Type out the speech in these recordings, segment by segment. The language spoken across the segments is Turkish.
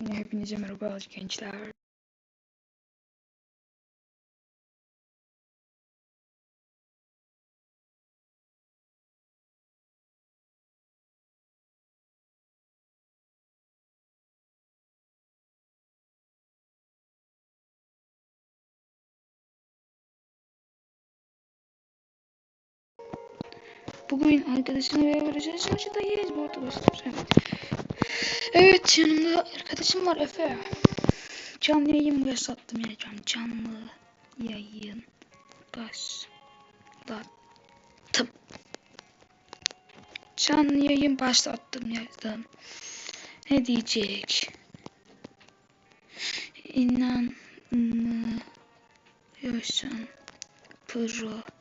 Yine hepinize merhaba gençler. Bugün arkadaşımla beraber çalışacağız. Bu dostlar. Evet. Evet yanımda arkadaşım var Efe. Canlı yayın başlattım ya can canlı yayın başlattım. Canlı yayın başlattım yazdım. Ne diyecek? İnanmıyorsun pro.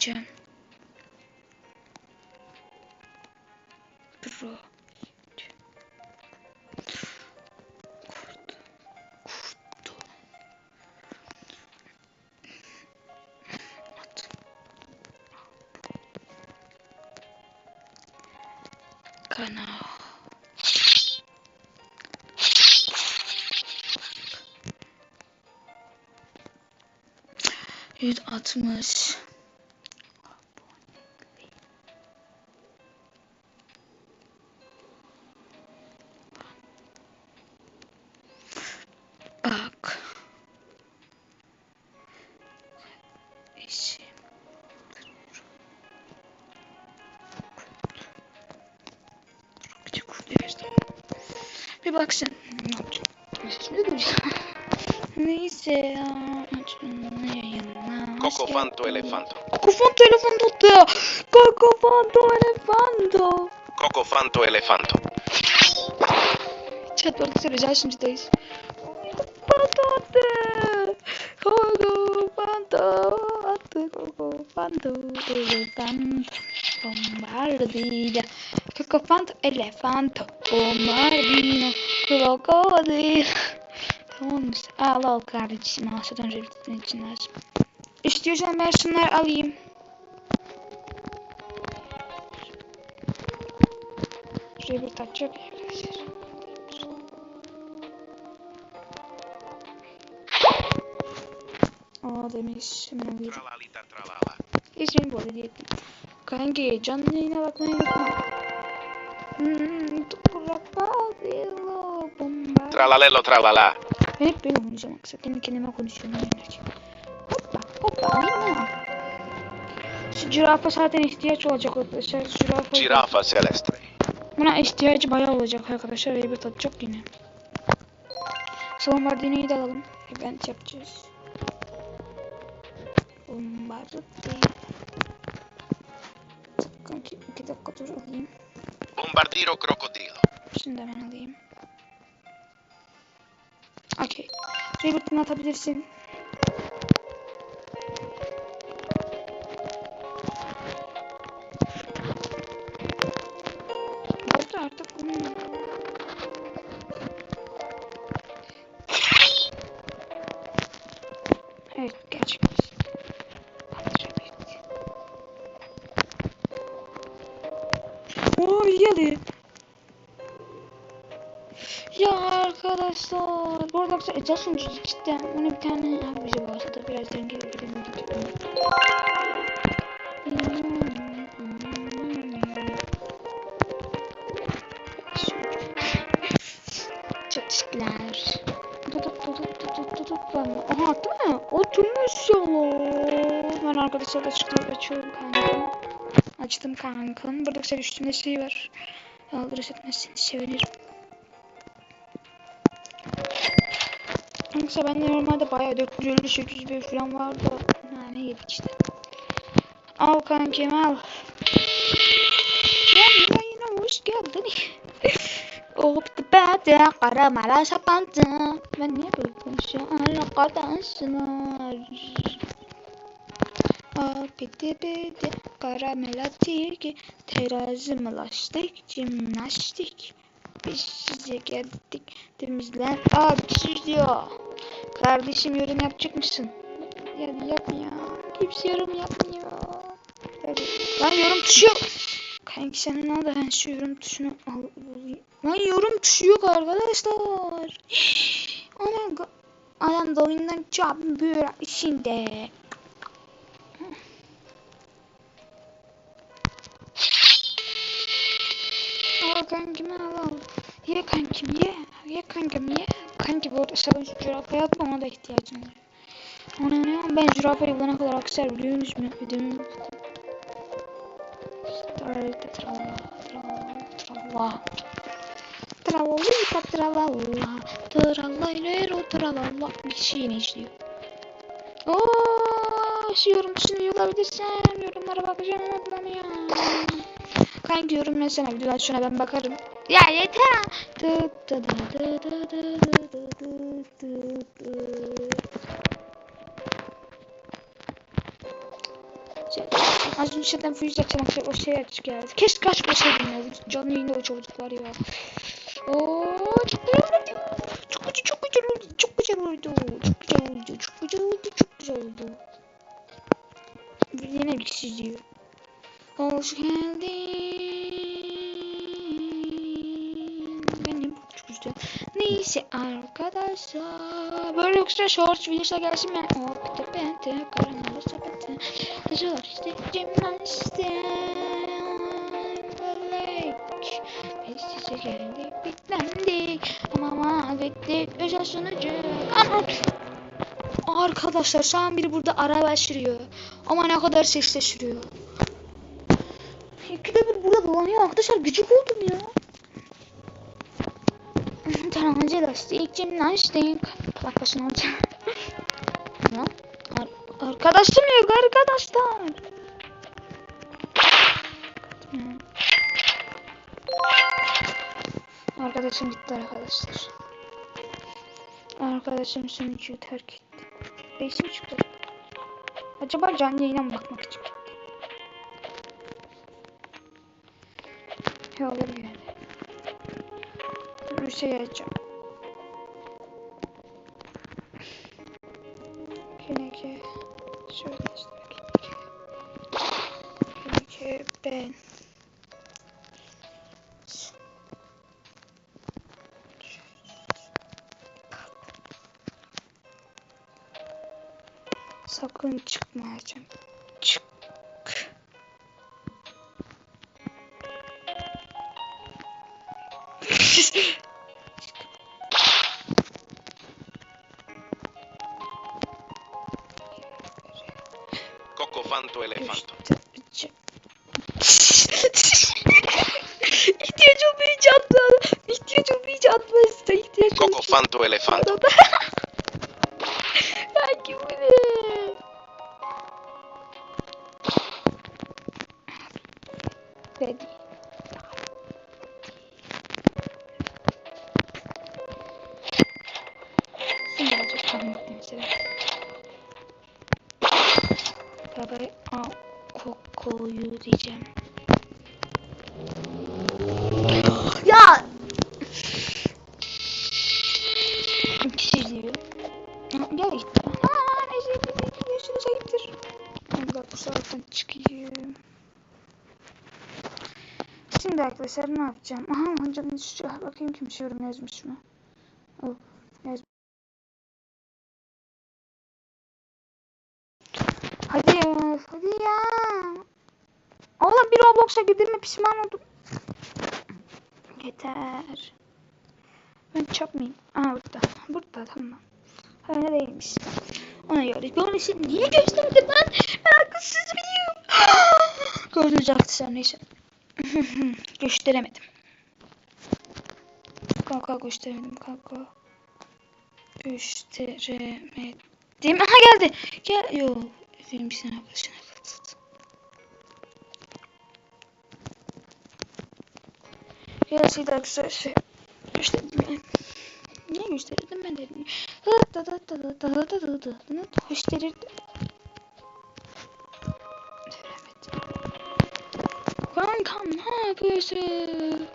deneyeceğim. Pro. Kanal. Evet Bir bak sen. Ne yapacağım? Üstünde duracağım. Neyse ya. Cocofanto elefanto. Cocofanto elefanto da. Cocofanto elefanto. Cocofanto elefanto. Chat orada söyleyeceğiz şimdideyiz. Cocofanto. Cocofanto. Cocofanto elefanto. Bombardino. Cocofanto elefanto. Bombardino. Krokodil. Tamam işte. Al al kardeşim. Al şuradan rebitin için lazım. İstiyorsan ben şunları alayım. Rebit açacak arkadaşlar. Aa demiş. Hemen. Tralalita tralala. İsmini böyle diyelim. Kanki canlı yayına bakmayı unutma. Tralalelo tralala. Ben hep böyle konuşacağım. Aksat kendi kendime konuşuyorum. oynarken. Hoppa hoppa. Şu zürafa zaten ihtiyaç olacak arkadaşlar. Zürafa. Girafa celeste. Buna ihtiyacı bayağı olacak arkadaşlar. Ve bir tatacak yine. Bombardino'yu da alalım. Event yapacağız. Bombardino. Kanki iki dakika dur alayım. Bombardiro crocodilo. Şimdi de ben alayım. Okey. Rebirth'ini atabilirsin. Arkadaşlar. Bu arada arkadaşlar Ecel cidden. Ona bir tane abi bize başladı. Birazdan gelir gidelim. Çok teşekkürler. Bana. Aha değil mi? Oturmuş yalan. Ben arkadaşlarla çıkıyorum açıyorum kankam. Açtım kankam. Burada güzel üstünde şey var. Aldırış etmezseniz sevinirim. Yoksa ben normalde bayağı 450 800 falan vardı. Ha ne yedik işte. Al kankim al. Ya yine hoş geldin. Hop tepede karamela sapandı. Ben niye böyle konuşuyorum arkadaşlar? Piti piti karamela tiki terazi lastik jimnastik. Biz size geldik. Temizlen. Aa bir diyor. Kardeşim yorum yapacak mısın? Ya yap ya. Kimse yorum yapmıyor. Hadi. Lan yorum tuşu yok. Kanki sen ne oldu? Ben şu yorum tuşunu al. Lan yorum tuşu yok arkadaşlar. Ana Adam da oyundan çarpıyor içinde. kankim al. Ye kankim ye. Ye kankim ye. Kanki bu arada sen zürafaya atma ona da ihtiyacın var. Ona ne? Ben zürafayı bana kadar aksar biliyor musun? Ödüm. Star'da tralla tralla tralla. Tralla tralla tralla ileri tralla. Bir şeyini işliyor. Ooo yaşıyorum. Şimdi yorulabilirsem yorumlara bakacağım ama bulamıyorum kanki yorumlasana video aç şuna ben bakarım. Ya yeter. Az önce zaten fuyu açamak şey, o şey açık ya. Keşke kaç geçelim ya. Canlı yayında o çocuklar ya. Ooo çok güzel oldu. Çok güzel çok güzel oldu. Çok güzel oldu. Çok güzel oldu. Çok güzel oldu. Çok güzel oldu. Yine bir kişi diyor. Hoş geldin. Benim çok güzel. Neyse arkadaşlar. Böyle yoksa shorts videosu gelsin mi? O bir de ben de karanlığı sepeti. Taşlar işte cimnastik. Biz size geldik bitlendik. Ama mahvettik özel sunucu. Ama Arkadaşlar şu an biri burada araba sürüyor. Ama ne kadar sesle sürüyor. Dolanıyor arkadaşlar gıcık oldum ya. Tarancı lastik, jimnastik. Bak başına alacağım. Ar arkadaşım yok arkadaşlar. Arkadaşım gitti arkadaşlar. Arkadaşım sunucuyu terk etti. Değişim çıktı. Acaba canlı yayına mı bakmak için Ya olur yani. Bir şey yapacağım. Keneke. Şöyle işte. Keneke ben. Sakın çıkmayacağım. Santo elefanto. İhtiyacım bir çatladı. İhtiyacım bir çatladı. İhtiyacım Koko fanto elefant. Kokoyu diyeceğim. Ya! Kişi diyor. Ha, Gel gitti. Neyse görüşürüz ayıptır. Ben de bu saatten çıkayım. Şimdi arkadaşlar ne yapacağım? Aha canım şu bakayım kimse yorum yazmış mı? Oh, yaz. Ya, hadi ya. Allah bir Roblox'a girdiğime pişman oldum. Yeter. Ben çapmayayım. Aa burada. Burada tamam. Öyle değilmiş. Ona göre. Görmüşsün. Niye gösterdim ben? Ben akılsız biliyorum. Gördünüz arkadaşlar neyse. gösteremedim. Kanka gösteremedim kanka. Gösteremedim. Aha geldi. Gel. Yo. Benimkisine başına fıstı. Yarısı da güzel şey gösterdim yani. Niye gösterirdim ben dedim. Da da da da da da da da da da da da gösterirdim. Kankam ne yapıyorsun?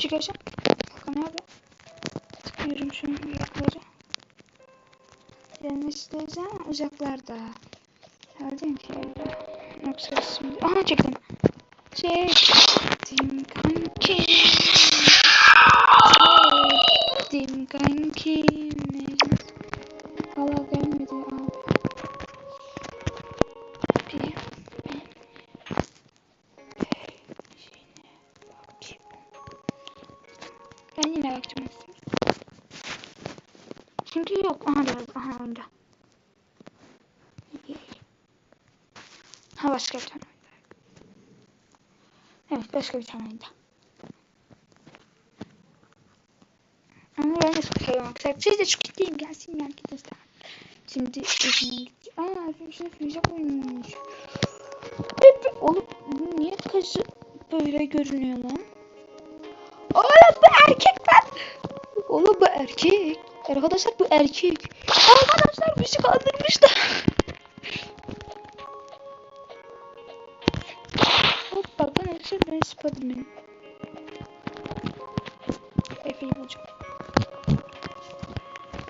Çık çıkacağım. Bakalım nerede? Tıklıyorum şu. Gelmesi lazım ama uzaklarda. Nereden ki? Yoksa şimdi... Aha çektim. Çektim kanki. Çektim kanki. Valla gelmedi abi. Önde. Ha başka bir tane oyunda. Evet başka bir tane oyunda. Ama ben de çok seviyorum arkadaşlar. Siz de çok ciddiyim. Gelsin yani gidin. Şimdi eşine gitti. Aa şimdi füze koymuş. Oğlum bu niye kızı böyle görünüyor lan? Oğlum bu erkek lan. Oğlum bu erkek. Arkadaşlar bu erkek. Arkadaşlar bizi kandırmışlar. Hoppa ben hepsi ben Spiderman'im. Efe'yi bulacağım.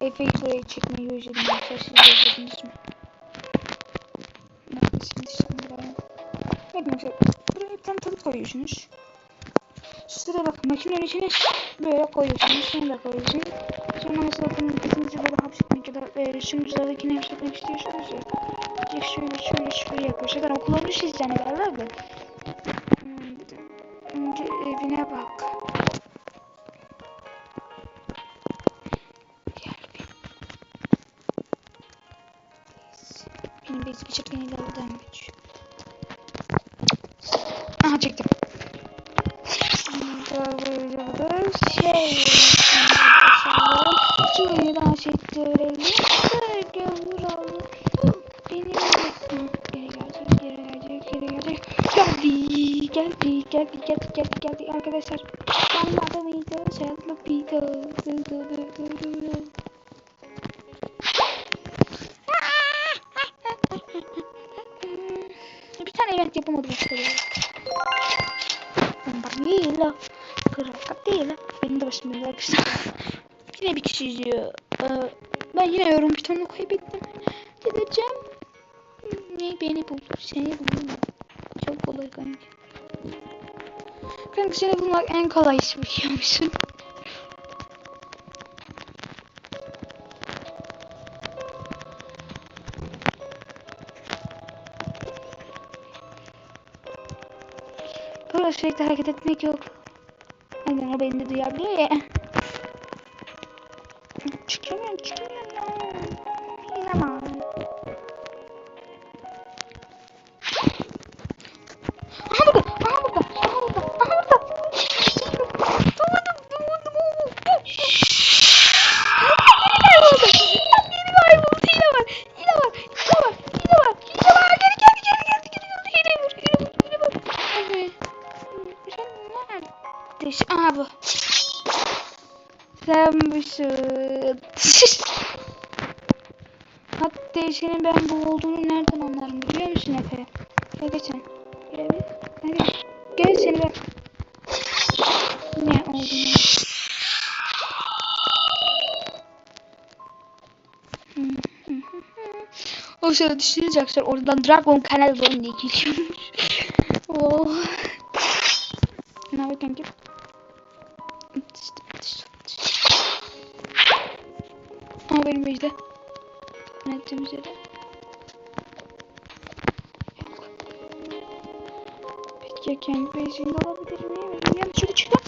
Efe'yi buraya çekmeyi özledim arkadaşlar. Özlediniz mi? Neredesiniz şimdi ben? Bakın arkadaşlar. Buraya bir tane talık koyuyorsunuz. Sıra bak makinenin içine böyle koyuyorsunuz. Sonra da koyuyorsunuz. Sonra mesela bunun dizinizi böyle hapsetmek ya da e, süngüzlerdekini hapsetmek istiyorsunuz ya. Ya şöyle şöyle şöyle yapıyorsunuz. Ben okulunu sizden verler mi? Hmm, de Önce evine bak. Benim basic geçirken ileriden geçiyor. Event yapamadım işte ya. Bombardila. Krakatila. Benim de başım böyle arkadaşlar. Yine bir kişi izliyor. Ee, ben yine yorum butonunu kaybettim. Gideceğim. Ne beni bul. Seni buldum. Çok kolay kanka. Kanka seni bulmak en kolay iş biliyor? Sürekli hareket etmek yok. Aynen o beni de duyabiliyor ya. Çıkamıyorum çıkamıyorum. İnanamam. Aha Hatta senin ben bu olduğunu nereden anlarım biliyor musun Efe? Gel sen. Gel bir. Gel gel. Seni ben. Ne olduğunu. O sırada düşününce arkadaşlar oradan Dragon Kanal Zone diye geliyormuş. oh. Ne haber kankim? Ama benim. Yönettiğim üzere. Yok. Peki ya kendi bejinde olabilir miyim? Bilmiyorum. Şurada çıktı.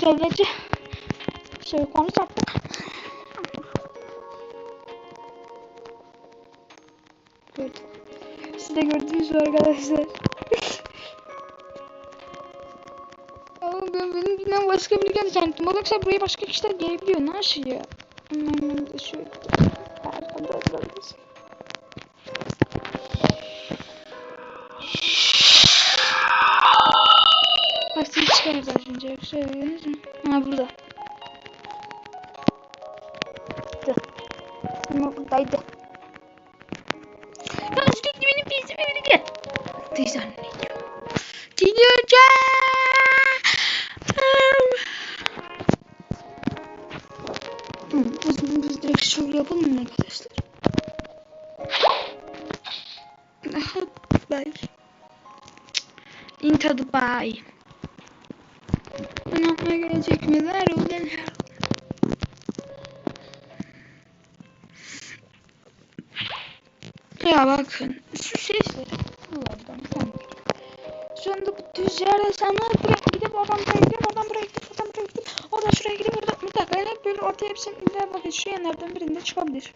Devleti. Şöyle konu sattık. Gördüm. Siz de gördünüz mü arkadaşlar? Başka biri geldi zannettim. Yoksa buraya başka kişiler gelebiliyor. Nasıl ya? Hemen de şöyle. Arkadaşlarımız. Lastiği çıkardı az önce. Yoksa öyleniz mi? Ha burada. Ama buradaydı. Ya sürekli benim peşime biri gel. Değil zannediyor. Gidiyorum. Şov yapalım mı arkadaşlar? Bye. Into Dubai. Bana gelecek miler o neler? Ya bakın şu sesleri. Şu anda bu düz yerde sana buraya gidip oradan buraya gidip oradan buraya gidip buraya gidip oradan şuraya gidip oradan mutlaka hep böyle ortaya hepsinin illa bakın şu yanlardan birinde çıkabilir.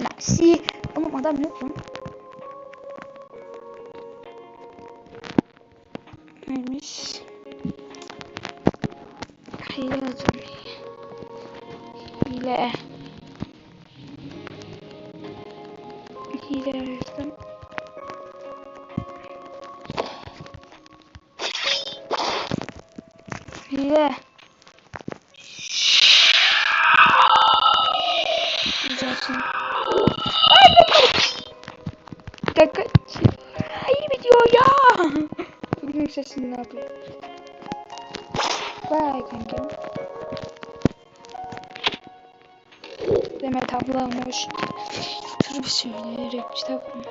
Nasıl? Oğlum adam yok mu? Hile. Güzelsin. Dakika. Ay video ya. Bugün sesini ne yapıyor? Vay kanka. Demet ablam hoş. Dur bir söyle rap kitap mı?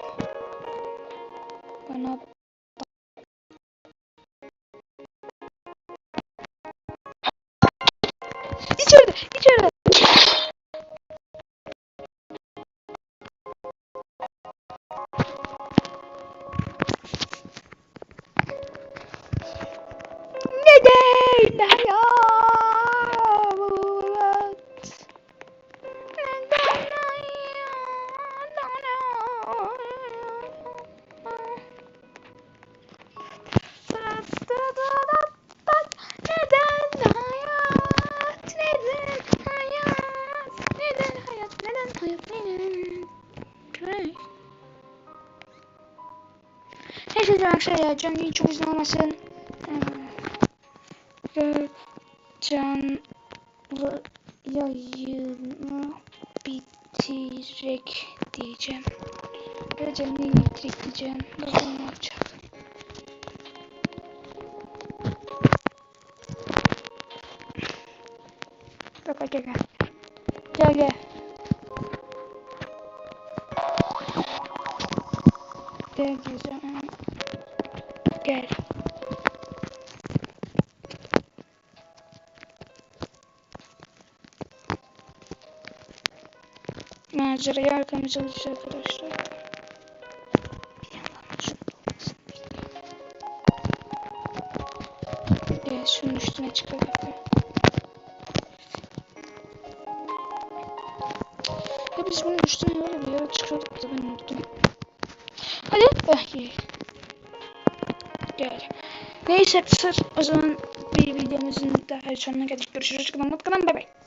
Neyse arkadaşlar canlı çok uzun olmasın. Canlı yayını bitirek diyeceğim. Ve canlı bitirek diyeceğim. Bakalım ne yapacak. Manzarayı arkamıza arkadaşlar. Gel şunun üstüne çıkalım. Ya biz bunun üstüne öyle bir yere çıkıyorduk da ben unuttum. Hadi. Ah, gel. Neyse. O zaman bir videomuzun daha sonuna geldik. Görüşürüz. Kanalımda bay bay.